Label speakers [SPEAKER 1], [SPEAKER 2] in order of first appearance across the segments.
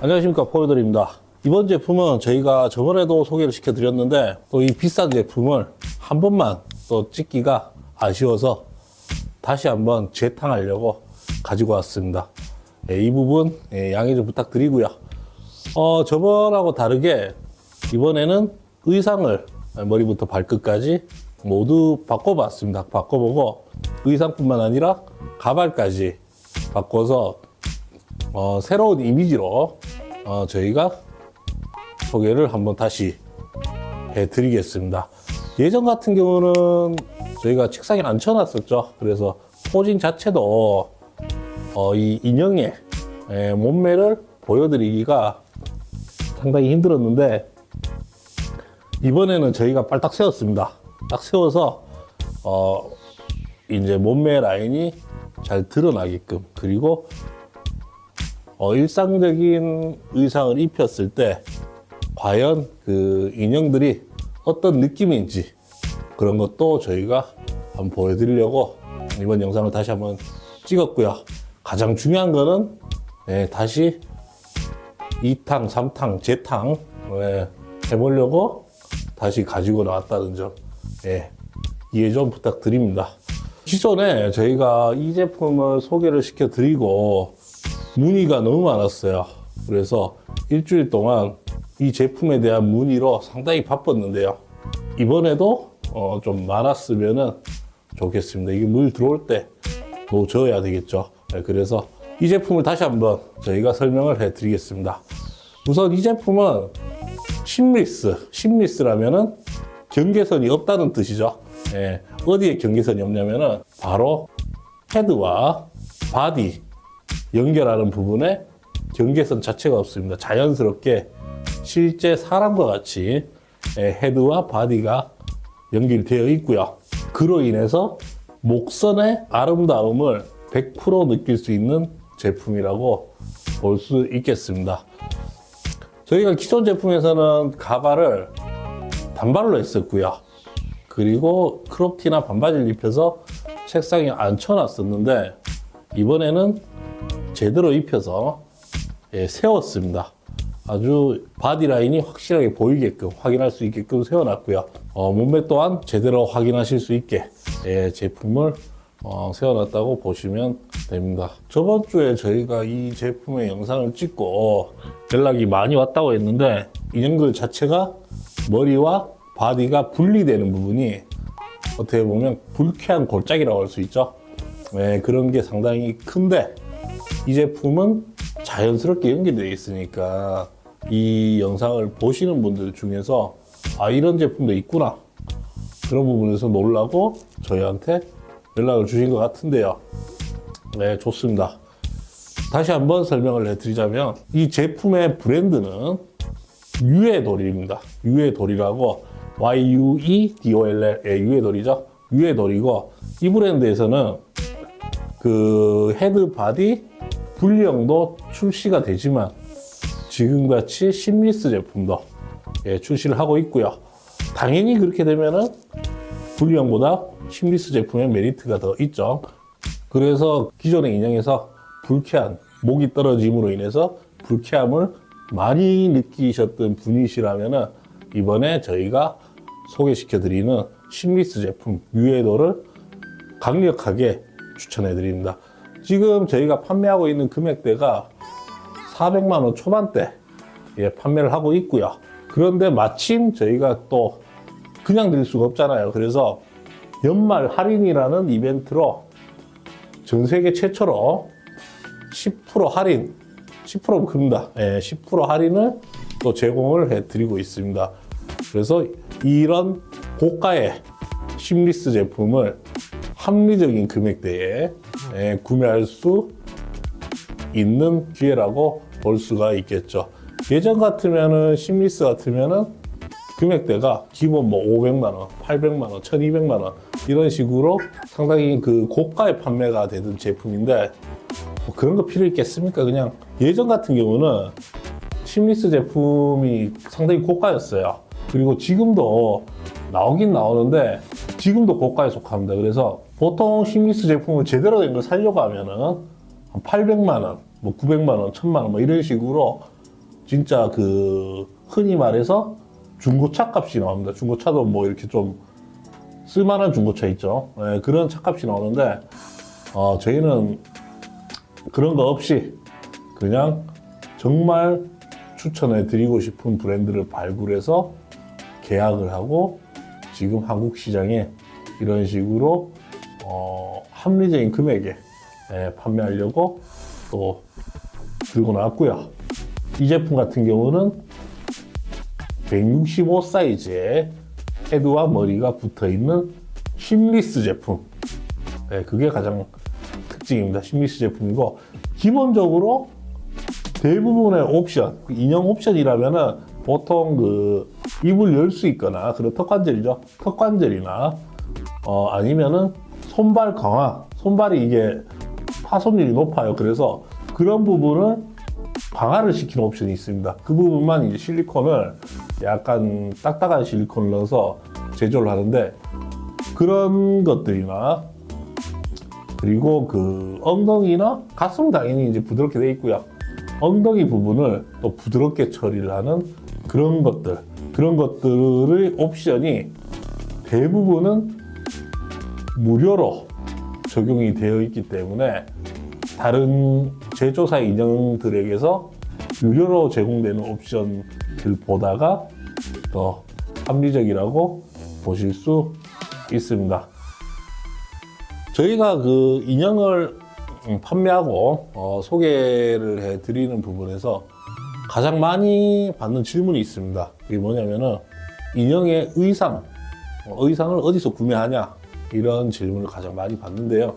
[SPEAKER 1] 안녕하십니까 포유들입니다. 이번 제품은 저희가 저번에도 소개를 시켜드렸는데 또 이 비싼 제품을 한 번만 또 찍기가 아쉬워서 다시 한번 재탕하려고 가지고 왔습니다. 예, 이 부분 예, 양해 좀 부탁드리고요. 어, 저번하고 다르게 이번에는 의상을 머리부터 발끝까지 모두 바꿔봤습니다. 바꿔보고 의상뿐만 아니라 가발까지 바꿔서 어, 새로운 이미지로 어, 저희가 소개를 한번 다시 해드리겠습니다. 예전 같은 경우는 저희가 책상에 앉혀놨었죠. 그래서 포징 자체도 어, 이 인형의 에, 몸매를 보여드리기가 상당히 힘들었는데 이번에는 저희가 빨딱 세웠습니다. 딱 세워서 어, 이제 몸매 라인이 잘 드러나게끔 그리고 어, 일상적인 의상을 입혔을 때 과연 그 인형들이 어떤 느낌인지 그런 것도 저희가 한번 보여드리려고 이번 영상을 다시 한번 찍었고요. 가장 중요한 거는 예, 다시 2탕, 3탕, 재탕 예, 해보려고 다시 가지고 나왔다는 점 예, 이해 좀 부탁드립니다. 기존에 저희가 이 제품을 소개를 시켜드리고 문의가 너무 많았어요. 그래서 일주일 동안 이 제품에 대한 문의로 상당히 바빴는데요. 이번에도 어, 좀 많았으면 좋겠습니다. 이게 물 들어올 때 놓줘야 되겠죠. 네, 그래서 이 제품을 다시 한번 저희가 설명을 해 드리겠습니다. 우선 이 제품은 심리스, 심리스라면은 경계선이 없다는 뜻이죠. 예, 어디에 경계선이 없냐면은 바로 헤드와 바디 연결하는 부분에 경계선 자체가 없습니다. 자연스럽게 실제 사람과 같이 예, 헤드와 바디가 연결되어 있고요. 그로 인해서 목선의 아름다움을 100% 느낄 수 있는 제품이라고 볼 수 있겠습니다. 저희가 기존 제품에서는 가발을 단발로 했었고요. 그리고 크롭티나 반바지를 입혀서 책상에 앉혀놨었는데 이번에는 제대로 입혀서 예, 세웠습니다. 아주 바디 라인이 확실하게 보이게끔 확인할 수 있게끔 세워놨고요. 어, 몸매 또한 제대로 확인하실 수 있게 예, 제품을 어, 세워놨다고 보시면 됩니다. 저번 주에 저희가 이 제품의 영상을 찍고 연락이 많이 왔다고 했는데 인형들 자체가 머리와 바디가 분리되는 부분이 어떻게 보면 불쾌한 골짜기라고 할 수 있죠. 네, 그런 게 상당히 큰데 이 제품은 자연스럽게 연결되어 있으니까 이 영상을 보시는 분들 중에서 아 이런 제품도 있구나 그런 부분에서 놀라고 저희한테 연락을 주신 것 같은데요. 네, 좋습니다. 다시 한번 설명을 해드리자면 이 제품의 브랜드는 유에돌입니다. 유에돌이라고 Y-U-E-D-O-L-L 예, 유에돌이죠. 유에돌이고 이 브랜드에서는 그 헤드 바디 분리형도 출시가 되지만 지금같이 심리스 제품도 예, 출시를 하고 있고요. 당연히 그렇게 되면은 분리형보다 심리스 제품의 메리트가 더 있죠. 그래서 기존의 인형에서 불쾌한 목이 떨어짐으로 인해서 불쾌함을 많이 느끼셨던 분이시라면은 이번에 저희가 소개시켜 드리는 심리스 제품 유에도를 강력하게 추천해 드립니다. 지금 저희가 판매하고 있는 금액대가 400만 원 초반대 예, 판매를 하고 있고요. 그런데 마침 저희가 또 그냥 드릴 수가 없잖아요. 그래서 연말 할인이라는 이벤트로 전 세계 최초로 10% 할인, 10% 금다. 예, 10% 할인을 또 제공을 해드리고 있습니다. 그래서 이런 고가의 심리스 제품을 합리적인 금액대에 예, 구매할 수 있는 기회라고 볼 수가 있겠죠. 예전 같으면은 심리스 같으면은 금액대가 기본 뭐 500만 원, 800만 원, 1200만 원 이런 식으로 상당히 그 고가의 판매가 되던 제품인데 뭐 그런 거 필요 있겠습니까? 그냥 예전 같은 경우는 심리스 제품이 상당히 고가였어요. 그리고 지금도 나오긴 나오는데 지금도 고가에 속합니다. 그래서 보통 심리스 제품을 제대로 된 걸 살려고 하면은 한 800만 원, 뭐 900만 원, 1000만 원, 뭐 이런 식으로 진짜 그 흔히 말해서 중고차 값이 나옵니다. 중고차도 뭐 이렇게 좀 쓸만한 중고차 있죠. 예, 그런 차 값이 나오는데 어, 저희는 그런 거 없이 그냥 정말 추천해 드리고 싶은 브랜드를 발굴해서 계약을 하고 지금 한국 시장에 이런 식으로 어, 합리적인 금액에 예, 판매하려고 또 들고 나왔고요. 이 제품 같은 경우는 165 사이즈의 헤드와 머리가 붙어 있는 심리스 제품. 네, 그게 가장 특징입니다. 심리스 제품이고 기본적으로 대부분의 옵션, 그 인형 옵션이라면은 보통 그 입을 열 수 있거나 그런 턱관절이죠. 턱관절이나 어, 아니면은 손발 강화, 손발이 이게 파손율이 높아요. 그래서 그런 부분을 강화를 시키는 옵션이 있습니다. 그 부분만 이제 실리콘을 약간 딱딱한 실리콘을 넣어서 제조를 하는데 그런 것들이나 그리고 그 엉덩이나 가슴 당연히 이제 부드럽게 돼 있고요. 엉덩이 부분을 또 부드럽게 처리를 하는 그런 것들, 그런 것들의 옵션이 대부분은 무료로 적용이 되어 있기 때문에 다른 제조사 인형들에게서 유료로 제공되는 옵션들보다가 더 합리적이라고 보실 수 있습니다. 저희가 그 인형을 음, 판매하고 어, 소개를 해드리는 부분에서 가장 많이 받는 질문이 있습니다. 그게 뭐냐면은 인형의 의상, 어, 의상을 어디서 구매하냐 이런 질문을 가장 많이 받는데요.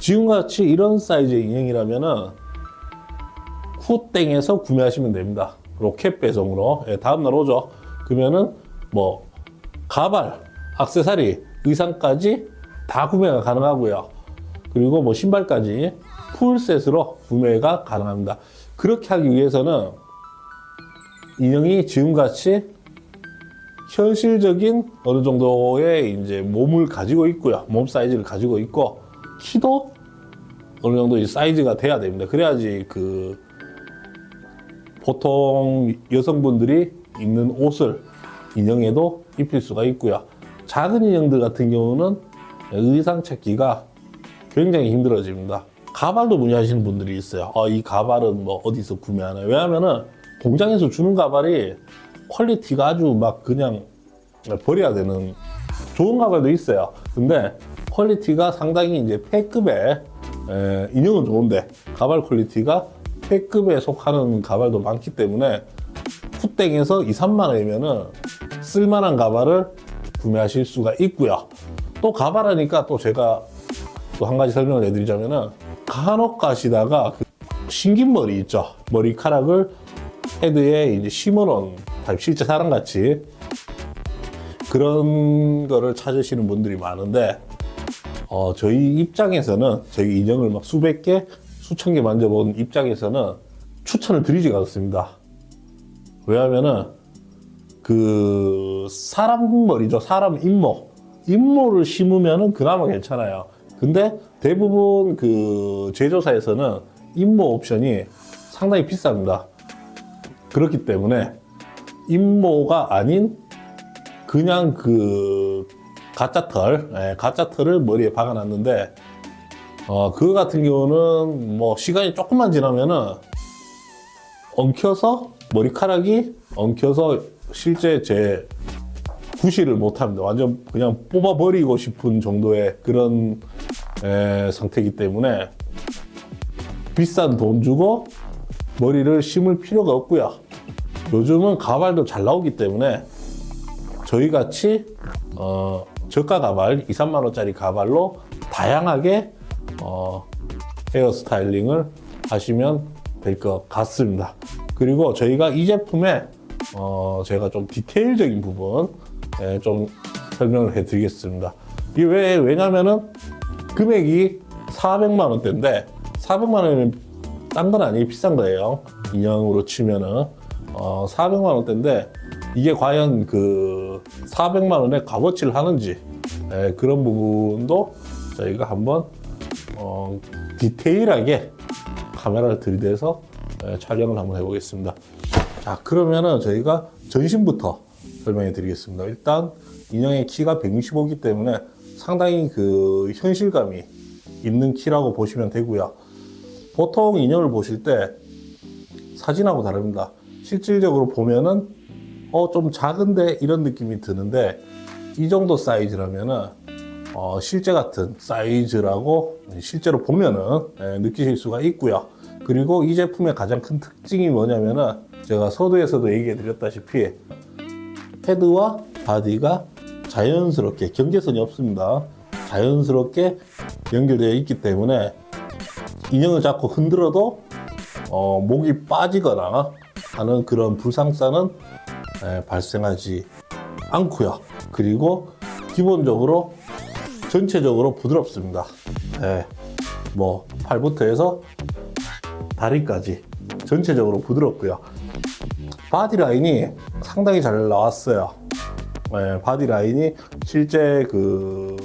[SPEAKER 1] 지금같이 이런 사이즈의 인형이라면은 쿠땡에서 구매하시면 됩니다. 로켓 배송으로 예, 다음 날 오죠. 그러면은 뭐 가발, 액세서리, 의상까지 다 구매가 가능하고요. 그리고 뭐 신발까지 풀셋으로 구매가 가능합니다. 그렇게 하기 위해서는 인형이 지금같이 현실적인 어느 정도의 이제 몸을 가지고 있고요. 몸 사이즈를 가지고 있고 키도 어느 정도 이 사이즈가 돼야 됩니다. 그래야지 그 보통 여성분들이 입는 옷을 인형에도 입힐 수가 있고요. 작은 인형들 같은 경우는 의상 찾기가 굉장히 힘들어집니다. 가발도 문의하시는 분들이 있어요. 어, 이 가발은 뭐 어디서 구매하나요? 왜냐하면은 공장에서 주는 가발이 퀄리티가 아주 막 그냥 버려야 되는 좋은 가발도 있어요. 근데 퀄리티가 상당히 이제 폐급의 에, 인형은 좋은데 가발 퀄리티가 폐급에 속하는 가발도 많기 때문에 푸땡에서 2, 3만 원이면은 쓸만한 가발을 구매하실 수가 있고요. 또 가발하니까 또 제가 또 한 가지 설명을 해드리자면은 간혹 가시다가 그 신긴 머리 있죠. 머리카락을 헤드에 이제 심어놓은 타입 실제 사람같이 그런 거를 찾으시는 분들이 많은데 어, 저희 입장에서는 저희 인형을 막 수백 개, 수천 개 만져본 입장에서는 추천을 드리지가 않습니다. 왜냐하면은 그 사람 머리죠, 사람 잇모, 잇모를 심으면은 그나마 괜찮아요. 근데 대부분 그 제조사에서는 잇모 옵션이 상당히 비쌉니다. 그렇기 때문에 잇모가 아닌 그냥 그 가짜 털, 예, 가짜 털을 머리에 박아놨는데 어, 그거 같은 경우는 뭐 시간이 조금만 지나면은 엉켜서 머리카락이 엉켜서 실제 제 구실을 못합니다. 완전 그냥 뽑아버리고 싶은 정도의 그런 에, 상태이기 때문에 비싼 돈 주고 머리를 심을 필요가 없고요. 요즘은 가발도 잘 나오기 때문에 저희 같이 어, 저가 가발 2, 3만 원짜리 가발로 다양하게 어, 헤어 스타일링을 하시면 될 것 같습니다. 그리고 저희가 이 제품에 어, 제가 좀 디테일적인 부분 예, 좀 설명을 해드리겠습니다. 이게 왜 왜냐면은 금액이 400만 원대인데 400만 원이면 딴건 아니에요 비싼 거예요 인형으로 치면은 어, 400만 원대인데 이게 과연 그 400만 원의 값어치를 하는지 예, 그런 부분도 저희가 한번 어, 디테일하게 카메라를 들이대서 예, 촬영을 한번 해보겠습니다. 자, 그러면은 저희가 전신부터 설명해 드리겠습니다. 일단 인형의 키가 165이기 때문에 상당히 그 현실감이 있는 키라고 보시면 되고요. 보통 인형을 보실 때 사진하고 다릅니다. 실질적으로 보면은 어 좀 작은데 이런 느낌이 드는데 이 정도 사이즈라면은 어, 실제 같은 사이즈라고 실제로 보면은 예, 느끼실 수가 있고요. 그리고 이 제품의 가장 큰 특징이 뭐냐면은 제가 서두에서도 얘기해 드렸다시피 헤드와 바디가 자연스럽게 경계선이 없습니다. 자연스럽게 연결되어 있기 때문에 인형을 잡고 흔들어도 어, 목이 빠지거나 하는 그런 불상사는 에, 발생하지 않고요. 그리고 기본적으로 전체적으로 부드럽습니다. 예, 뭐 팔부터 해서 다리까지 전체적으로 부드럽고요. 바디 라인이 상당히 잘 나왔어요. 예, 바디 라인이 실제 그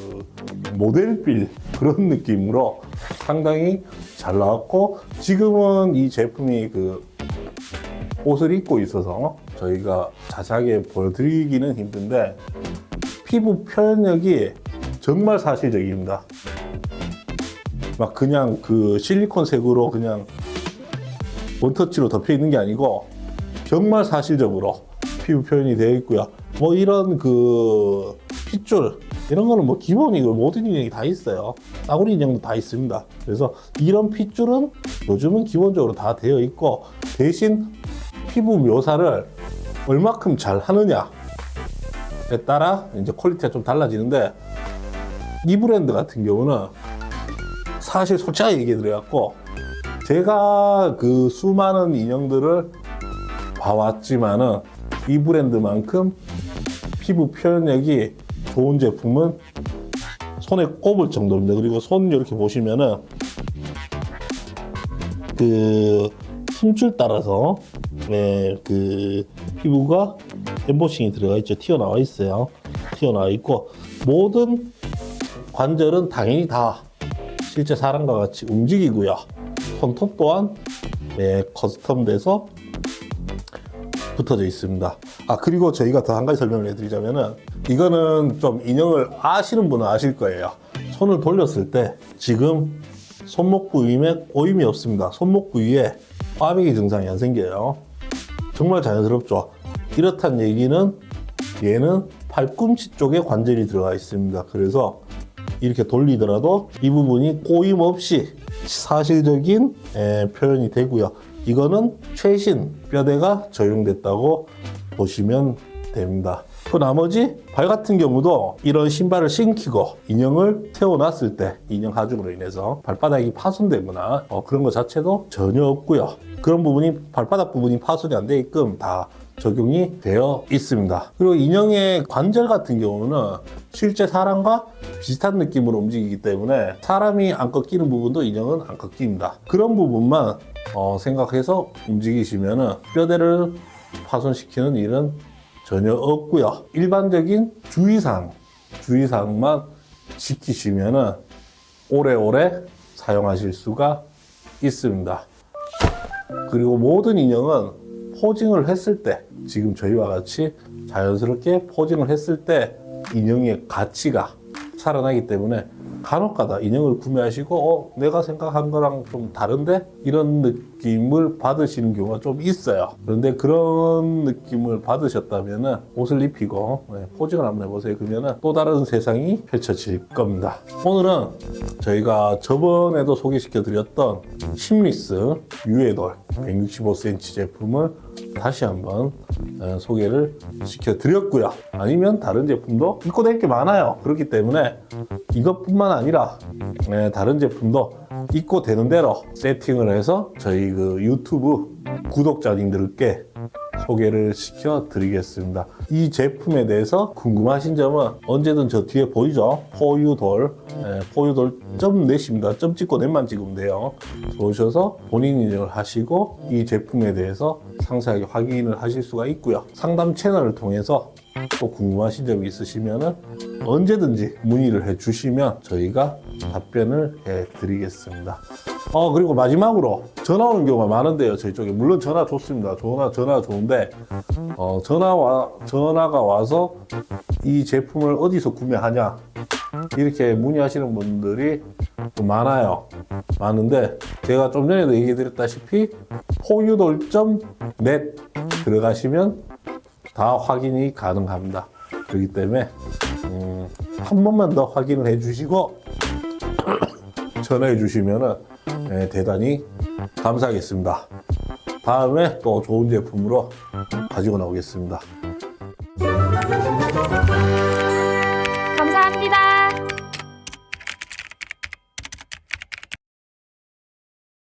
[SPEAKER 1] 모델빌 그런 느낌으로 상당히 잘 나왔고 지금은 이 제품이 그 옷을 입고 있어서 저희가 자세하게 보여드리기는 힘든데 피부 표현력이 정말 사실적입니다. 막 그냥 그 실리콘 색으로 그냥 원터치로 덮여 있는 게 아니고 정말 사실적으로 피부 표현이 되어 있고요. 뭐 이런 그 핏줄 이런 거는 뭐 기본이고 모든 인형이 다 있어요. 싸구리 인형도 다 있습니다. 그래서 이런 핏줄은 요즘은 기본적으로 다 되어 있고 대신 피부 묘사를 얼마큼 잘 하느냐에 따라 이제 퀄리티가 좀 달라지는데 이 브랜드 같은 경우는 사실 솔직하게 얘기해 드려갖고 제가 그 수많은 인형들을 봐왔지만은 이 브랜드만큼 피부 표현력이 좋은 제품은 손에 꼽을 정도입니다. 그리고 손 이렇게 보시면은 그 힘줄 따라서 네, 그 피부가 엠보싱이 들어가 있죠. 튀어나와 있어요. 튀어나와 있고 모든 관절은 당연히 다 실제 사람과 같이 움직이고요. 손톱 또한 네, 커스텀돼서 붙어져 있습니다. 아 그리고 저희가 더 한 가지 설명을 해드리자면은 이거는 좀 인형을 아시는 분은 아실 거예요. 손을 돌렸을 때 지금 손목 부 위에 꼬임이 없습니다. 손목 부 위에 꽈배기 증상이 안 생겨요. 정말 자연스럽죠. 이렇단 얘기는 얘는 팔꿈치 쪽에 관절이 들어가 있습니다. 그래서 이렇게 돌리더라도 이 부분이 꼬임 없이 사실적인 에, 표현이 되고요. 이거는 최신 뼈대가 적용됐다고 보시면 됩니다. 그 나머지 발 같은 경우도 이런 신발을 신기고 인형을 태워놨을 때 인형 하중으로 인해서 발바닥이 파손되거나 어, 그런 것 자체도 전혀 없고요. 그런 부분이 발바닥 부분이 파손이 안 되게끔 다 적용이 되어 있습니다. 그리고 인형의 관절 같은 경우는 실제 사람과 비슷한 느낌으로 움직이기 때문에 사람이 안 꺾이는 부분도 인형은 안 꺾입니다. 그런 부분만 어, 생각해서 움직이시면 뼈대를 파손시키는 일은 전혀 없고요. 일반적인 주의사항, 주의사항만 지키시면 오래오래 사용하실 수가 있습니다. 그리고 모든 인형은 포징을 했을 때 지금 저희와 같이 자연스럽게 포징을 했을 때 인형의 가치가 살아나기 때문에 간혹가다 인형을 구매하시고 어 내가 생각한 거랑 좀 다른데 이런 느낌을 받으시는 경우가 좀 있어요 그런데 그런 느낌을 받으셨다면 옷을 입히고 네, 포징을 한번 해보세요 그러면 또 다른 세상이 펼쳐질 겁니다 오늘은 저희가 저번에도 소개시켜 드렸던 심리스 유에돌 165cm 제품을 다시 한번 어, 소개를 시켜드렸고요. 아니면 다른 제품도 입고 될 게 많아요. 그렇기 때문에 이것뿐만 아니라 네, 다른 제품도 입고 되는 대로 세팅을 해서 저희 그 유튜브 구독자님들께 소개를 시켜 드리겠습니다. 이 제품에 대해서 궁금하신 점은 언제든 저 뒤에 보이죠? 포유돌, 네, 포유돌 점 넷입니다. 점 찍고 넷만 찍으면 돼요. 오셔서 본인 인증을 하시고 이 제품에 대해서 상세하게 확인을 하실 수가 있고요. 상담 채널을 통해서 또 궁금하신 점이 있으시면 언제든지 문의를 해 주시면 저희가 답변을 해 드리겠습니다. 어 그리고 마지막으로 전화 오는 경우가 많은데요 저희 쪽에. 물론 전화 좋습니다. 전화 전화 좋은데 어 전화 와 전화가 와서 이 제품을 어디서 구매하냐 이렇게 문의하시는 분들이 좀 많아요. 많은데 제가 좀 전에도 얘기 드렸다시피 포유돌.net 들어가시면 다 확인이 가능합니다 그렇기 때문에 음, 한 번만 더 확인을 해주시고 전화해 주시면은 예, 대단히 감사하겠습니다. 다음에 또 좋은 제품으로 가지고 나오겠습니다.